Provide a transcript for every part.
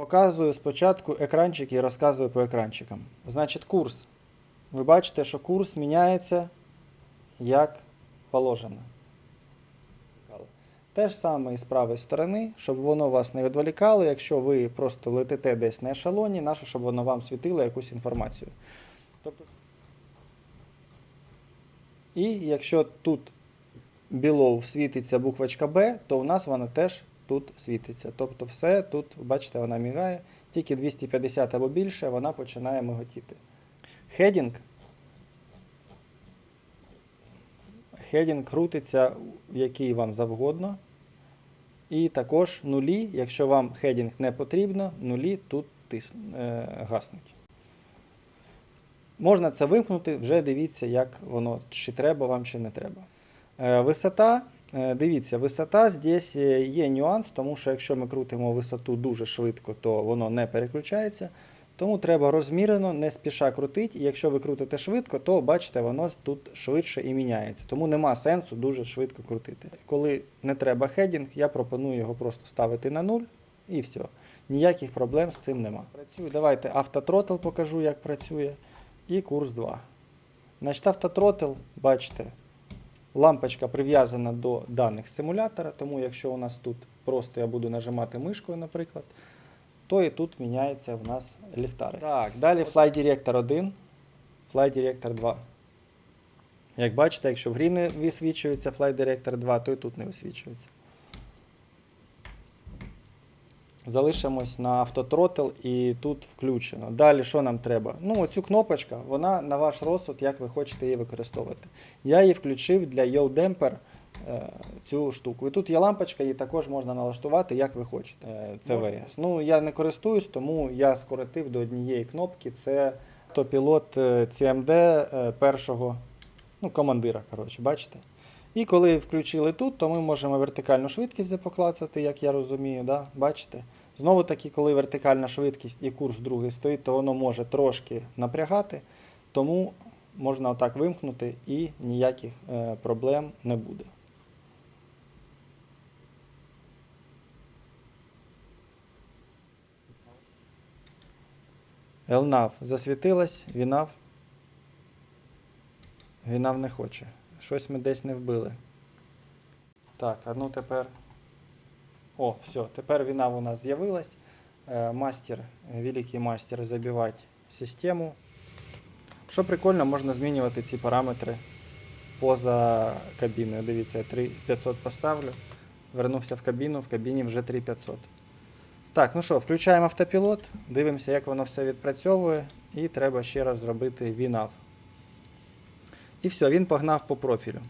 Показую спочатку екранчики і розказую по екранчикам. Значить, курс. Ви бачите, що курс міняється як положено. Те ж саме і з правої сторони, щоб воно вас не відволікало, якщо ви просто летите десь на ешелоні, наше, щоб воно вам світило якусь інформацію. Тобто... І якщо тут below світиться буквочка B, то у нас вона теж тут світиться. Тобто все тут, бачите, вона мігає, тільки 250 або більше вона починає миготіти. Хедінг. Хедінг крутиться який вам завгодно. І також нулі, якщо вам хедінг не потрібно, нулі тут тис... е, гаснуть. Можна це вимкнути, вже дивіться, як воно, чи треба вам, чи не треба. Е, висота. Е, Дивіться, висота здесь е, є нюанс, тому що якщо ми крутимо висоту дуже швидко, то воно не переключається. Тому треба розмірено, не спіша крутити. І якщо ви крутите швидко, то бачите, воно тут швидше і міняється. Тому нема сенсу дуже швидко крутити. Коли не треба хедінг, я пропоную його просто ставити на 0 і все. Ніяких проблем з цим нема. Працює. Давайте автотротл покажу, як працює. І курс 2. Значить, автотротл, бачите, лампочка прив'язана до даних симулятора, тому якщо у нас тут просто я буду нажимати мишкою, наприклад, то і тут міняється в нас ліхтарик. Так, далі Fly Director 1, Fly Director 2. Як бачите, якщо в грі не висвічується Fly Director 2, то і тут не висвічується. Залишимось на автотротл і тут включено. Далі що нам треба? Ну, оцю кнопочку, вона на ваш розсуд, як ви хочете її використовувати. Я її включив для Yo Damper е, цю штуку. І тут є лампочка, її також можна налаштувати, як ви хочете. Е, Це Можна. Ну, я не користуюсь, тому я скоротив до однієї кнопки. Це автопілот CMD е, першого ну, командира, коротше, бачите? І коли включили тут, то ми можемо вертикальну швидкість поклацати, як я розумію, да? бачите? Знову таки, коли вертикальна швидкість і курс другий стоїть, то воно може трошки напрягати, тому можна отак вимкнути і ніяких е, проблем не буде. LNAV засвітилась, VNAV. VNAV не хоче. Щось ми десь не вбили. Так, а ну тепер. О, все, тепер віна у нас з'явилась. Е, Мастер, великий мастер забивати систему. Що прикольно, можна змінювати ці параметри поза кабіною. Дивіться, я 3500 поставлю. Вернувся в кабіну, в кабіні вже 3500. Так, ну що, включаємо автопілот, дивимося, як воно все відпрацьовує, і треба ще раз зробити VNAV. І все, він погнав по профілю.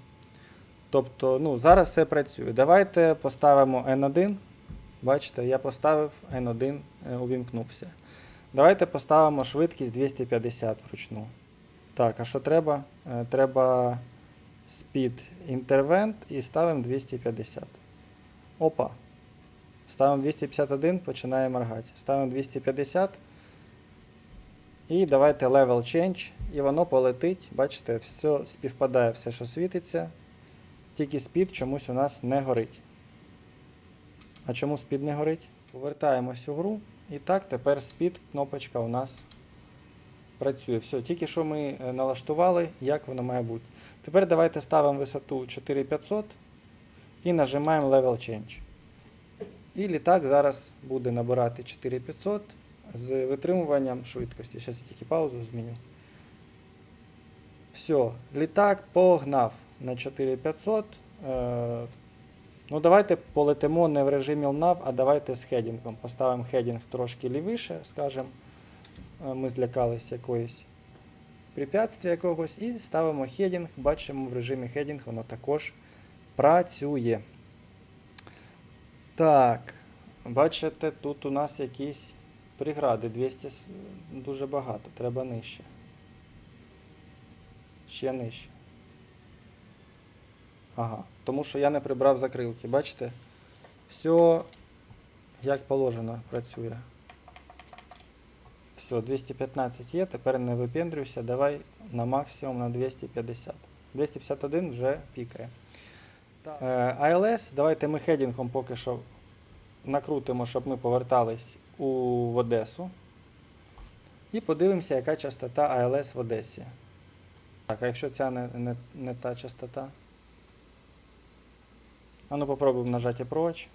Тобто, ну, зараз все працює. Давайте поставимо N1. Бачите, я поставив N1, е, увімкнувся. Давайте поставимо швидкість 250 вручну. Так, а що треба? Е, Треба Speed Intervent і ставимо 250. Опа. Ставимо 251, починає моргати. Ставимо 250. І давайте level change, і воно полетить. Бачите, все співпадає, все, що світиться. Тільки speed чомусь у нас не горить. А чому speed не горить? Повертаємось у гру. І так, тепер speed кнопочка у нас працює. Все, тільки що ми е, налаштували, як воно має бути. Тепер давайте ставимо висоту 4500 і нажимаємо level change. І літак зараз буде набирати 4500 з витримуванням швидкості. Зараз тільки паузу зміню. Все, літак погнав на 4500. Е, ну, давайте полетимо не в режимі LNAV, а давайте з хедінгом. Поставимо хедінг трошки лівіше, скажемо. Е, Ми злякалися якоїсь препятствия якогось і ставимо хедінг. Бачимо в режимі хедінг воно також працює. Так, бачите, тут у нас якісь прегради. 200 дуже багато, треба нижче. Ще нижче. Ага, тому що я не прибрав закрилки, бачите? Все як положено працює. Все, 215 є, тепер не випендрюйся, давай на максимум на 250. 251 вже пікає. Е, ALS, давайте ми хедінгом поки що накрутимо, щоб ми повертались у в Одесу і подивимося, яка частота ALS в Одесі. Так, а якщо ця не, не, не та частота? А ну попробуємо нажати Approach.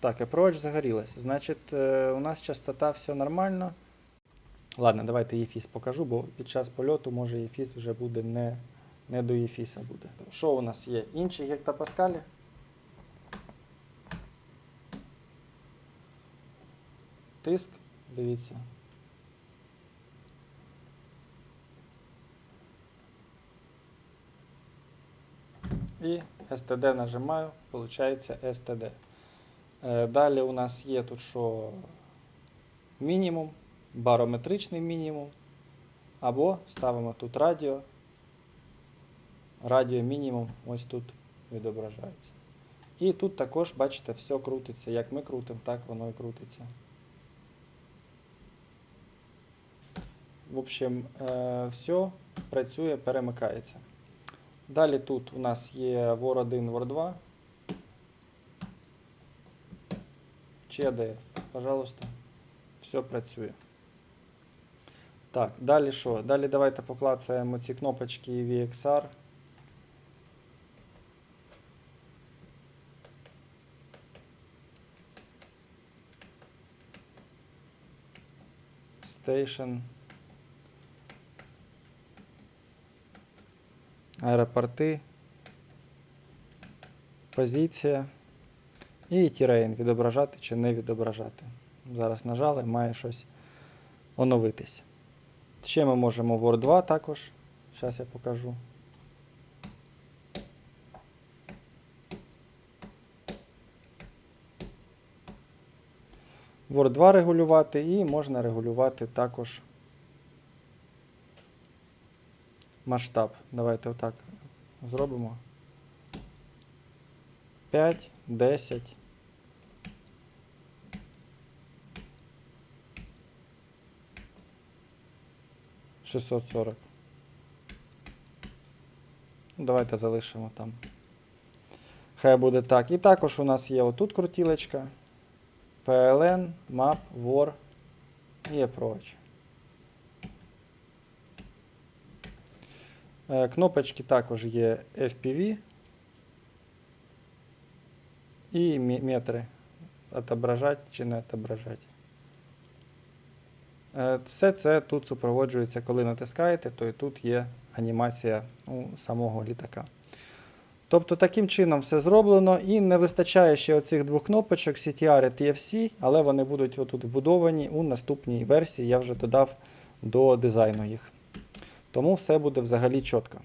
Так, Approach загорілась. Значить, е, у нас частота все нормально. Ладно, давайте ЄФІС покажу, бо під час польоту може ЄФІС вже буде не, не до ЄФІСа буде. Що у нас є? Інші гектопаскалі? Тиск, дивіться. І STD нажимаю, виходить STD. Е, Далі у нас є тут що мінімум, барометричний мінімум. Або ставимо тут радіо. Радіо мінімум ось тут відображається. І тут також, бачите, все крутиться. Як ми крутимо, так воно і крутиться. В общем, е, все працює, перемикається. Далі тут у нас є вор 1, вор 2. ЧДФ, пожалуйста. Все працює. Так, далі що? Далі давайте поклацаємо ці кнопочки VXR. Station. Аеропорти. Позиція. І тірейн відображати чи не відображати. Зараз нажали, має щось оновитись. Ще ми можемо Word 2 також. Зараз я покажу. Word 2 регулювати і можна регулювати також масштаб. Давайте отак зробимо. 5, 10. Шістсот сорок. Ну, Давайте залишимо там. Хай буде так. І також у нас є отут крутілочка. PLN, Map, WAR і Approach. Кнопочки також є FPV і метри. Отображать чи не отображать. Е, Все це тут супроводжується, коли натискаєте, то і тут є анімація у самого літака. Тобто таким чином все зроблено і не вистачає ще оцих двох кнопочок CTR і TFC, але вони будуть отут вбудовані у наступній версії. Я вже додав до дизайну їх. Тому все буде взагалі чітко.